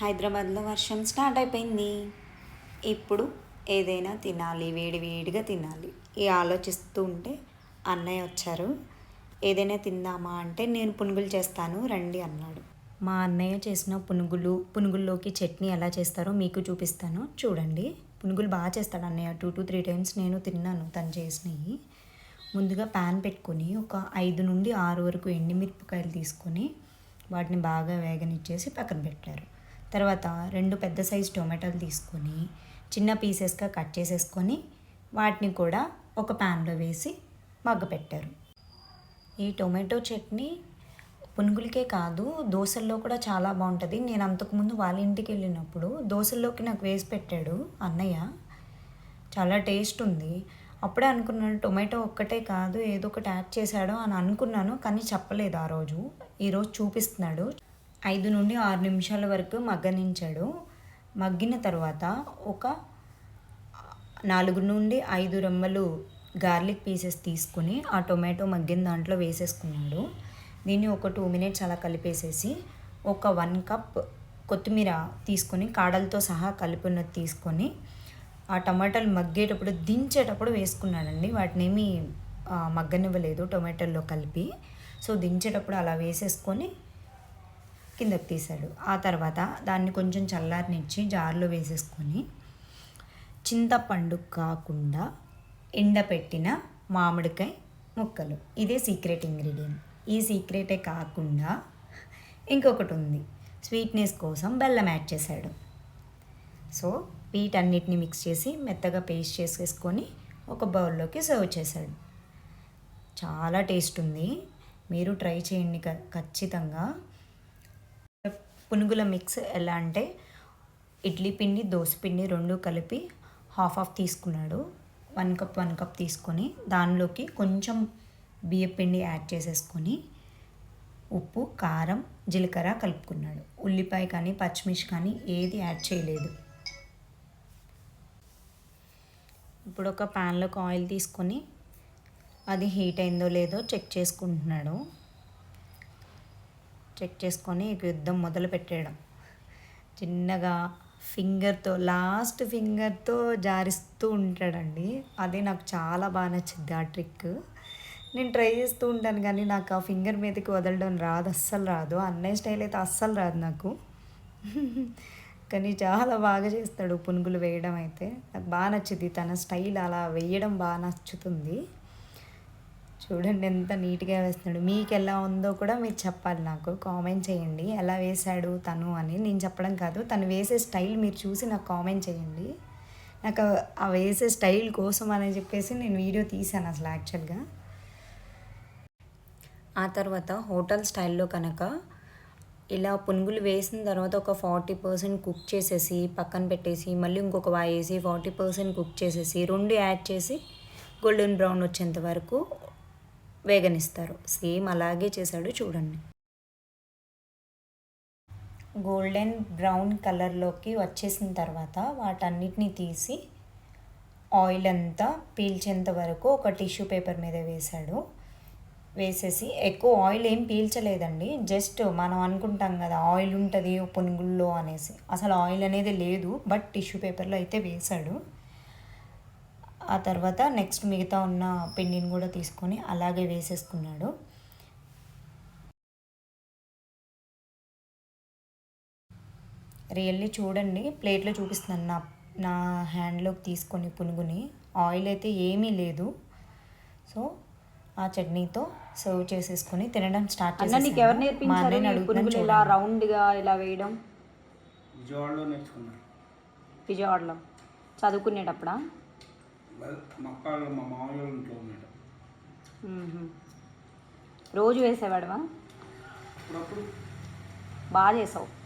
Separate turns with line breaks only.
హైదరాబాద్లో వర్షం స్టార్ట్ అయిపోయింది. ఇప్పుడు ఏదైనా తినాలి వేడి వేడిగా తినాలి. ఈ ఆలోచిస్తూ ఉంటే అన్నయ్య వచ్చారు. ఏదైనా తిందామా అంటే నేను పునుగులు చేస్తాను రండి అన్నాడు. మా అన్నయ్య చేసిన పునుగులు పునుగుల్లోకి చట్నీ ఎలా చేస్తారో మీకు చూపిస్తాను. చూడండి. పునుగులు బాగా చేస్తాడు అన్నయ్య. టూ టు త్రీ టైమ్స్ నేను తిన్నాను తను చేసినవి. ముందుగా ప్యాన్ పెట్టుకొని ఒక ఐదు నుండి ఆరు వరకు ఎండిమిరపకాయలు తీసుకొని వాటిని బాగా వేగనిచ్చేసి పక్కన పెట్టారు. తర్వాత రెండు పెద్ద సైజు టొమాటోలు తీసుకొని చిన్న పీసెస్గా కట్ చేసేసుకొని వాటిని కూడా ఒక ప్యాన్లో వేసి మగ్గపెట్టారు ఈ టొమాటో చట్నీ పునుగులకే కాదు దోశల్లో కూడా చాలా బాగుంటుంది. నేను అంతకుముందు వాళ్ళ ఇంటికి వెళ్ళినప్పుడు దోశల్లోకి నాకు వేసి పెట్టాడు అన్నయ్య. చాలా టేస్ట్ ఉంది. అప్పుడే అనుకున్నాను టొమాటో ఒక్కటే కాదు ఏదో ఒకటి యాడ్ చేశాడో అని అనుకున్నాను కానీ చెప్పలేదు ఆ రోజు. ఈరోజు చూపిస్తున్నాడు. ఐదు నుండి ఆరు నిమిషాల వరకు మగ్గనించాడు. మగ్గిన తర్వాత ఒక నాలుగు నుండి ఐదు రెమ్మలు గార్లిక్ పీసెస్ తీసుకుని ఆ టొమాటో మగ్గిన దాంట్లో వేసేసుకున్నాడు. దీన్ని ఒక టూ మినిట్స్ అలా కలిపేసేసి ఒక వన్ కప్ కొత్తిమీర తీసుకొని కాడలతో సహా కలిపినది తీసుకొని ఆ టమాటాలు మగ్గేటప్పుడు దించేటప్పుడు వేసుకున్నాడండి. వాటిని ఏమీ మగ్గనివ్వలేదు టొమాటోల్లో కలిపి. సో దించేటప్పుడు అలా వేసేసుకొని కిందకు తీశాడు. ఆ తర్వాత దాన్ని కొంచెం చల్లారనిచ్చి జార్లో వేసేసుకొని చింతపండు కాకుండా ఎండపెట్టిన మామిడికాయ ముక్కలు. ఇదే సీక్రెట్ ఇంగ్రీడియంట్. ఈ సీక్రెటే కాకుండా ఇంకొకటి ఉంది. స్వీట్నెస్ కోసం బెల్లం యాడ్ చేశాడు. సో వీటన్నిటిని మిక్స్ చేసి మెత్తగా పేస్ట్ చేసేసుకొని ఒక బౌల్లోకి సర్వ్ చేశాడు. చాలా టేస్ట్ ఉంది. మీరు ట్రై చేయండి క- ఖచ్చితంగా. పునుగుల మిక్స్ ఎలా అంటే ఇడ్లీ పిండి దోశ పిండి రెండు కలిపి హాఫ్ హాఫ్ తీసుకున్నాడు. వన్ కప్ వన్ కప్ తీసుకొని దానిలోకి కొంచెం బియ్య పిండి యాడ్ చేసేసుకొని ఉప్పు కారం జీలకర్ర కలుపుకున్నాడు. ఉల్లిపాయ కానీ పచ్చిమిర్చి కానీ ఏది యాడ్ చేయలేదు. ఇప్పుడు ఒక ప్యాన్లోకి ఆయిల్ తీసుకొని అది హీట్ అయిందో లేదో చెక్ చేసుకుంటున్నాడు. చెక్ చేసుకొని ఇక యుద్ధం మొదలు పెట్టేయడం చిన్నగా ఫింగర్తో లాస్ట్ ఫింగర్తో జారిస్తూ ఉంటాడండి. అది నాకు చాలా బాగా నచ్చింది ఆ ట్రిక్. నేను ట్రై చేస్తూ ఉంటాను కానీ నాకు ఆ ఫింగర్ మీదకి వదలడం రాదు అస్సలు రాదు. అన్నయ్య స్టైల్ అయితే అస్సలు రాదు నాకు. కానీ చాలా బాగా చేస్తాడు పునుగులు వేయడం అయితే. నాకు బాగా నచ్చింది తన స్టైల్ అలా వేయడం బాగా నచ్చుతుంది. చూడండి ఎంత నీట్గా వేస్తున్నాడు. మీకు ఎలా ఉందో కూడా మీరు చెప్పాలి నాకు. కామెంట్ చేయండి. ఎలా వేశాడు తను అని. నేను చెప్పడం కాదు. తను వేసే స్టైల్ మీరు చూసి నాకు కామెంట్ చేయండి. నాకు ఆ- వేసే స్టైల్ కోసం అని చెప్పేసి నేను వీడియో తీశాను అసలు యాక్చువల్గా. ఆ తర్వాత హోటల్ స్టైల్లో కనుక ఇలా పునుగులు వేసిన తర్వాత ఒక ఫార్టీ పర్సెంట్ కుక్ చేసేసి పక్కన పెట్టేసి మళ్ళీ ఇంకొక వాయి వేసి ఫార్టీ పర్సెంట్ కుక్ చేసేసి రెండు యాడ్ చేసి గోల్డెన్ బ్రౌన్ వచ్చేంత వరకు వేగనిస్తారు. సేమ్ అలాగే చేశాడు చూడండి. గోల్డెన్ బ్రౌన్ కలర్లోకి వచ్చేసిన తర్వాత వాటన్నిటిని తీసి ఆయిల్ అంతా పీల్చేంత వరకు ఒక టిష్యూ పేపర్ మీద వేశాడు. వేసేసి ఎక్కువ ఆయిల్ ఏం పీల్చలేదండి. జస్ట్ మనం అనుకుంటాం కదా ఆయిల్ ఉంటుంది పునుగుల్లో అనేసి. అసలు ఆయిల్ అనేది లేదు బట్ టిష్యూ పేపర్లో అయితే వేశాడు. ఆ తర్వాత నెక్స్ట్ మిగతా ఉన్న పిండిని కూడా తీసుకొని అలాగే వేసేసుకున్నాడు. రియల్లీ చూడండి ప్లేట్లో చూపిస్తున్నాను. నా నా హ్యాండ్లోకి తీసుకొని పునుగుని. ఆయిల్ అయితే ఏమీ లేదు. సో ఆ చట్నీతో సర్వ్ చేసేసుకొని తినడం స్టార్ట్
నీకు ఎవరు నేర్పించారు ఇలా
చూడండి.
రౌండ్గా ఇలా వేయడం?
విజయవాడలో నేర్చుకున్నాను
విజయవాడలో. చదువుకునేటప్పుడా?
మా ఇంట్లో ఉన్నాడు.
రోజు వేసేవాడవా?
అప్పుడప్పుడు
బాగా చేసావు.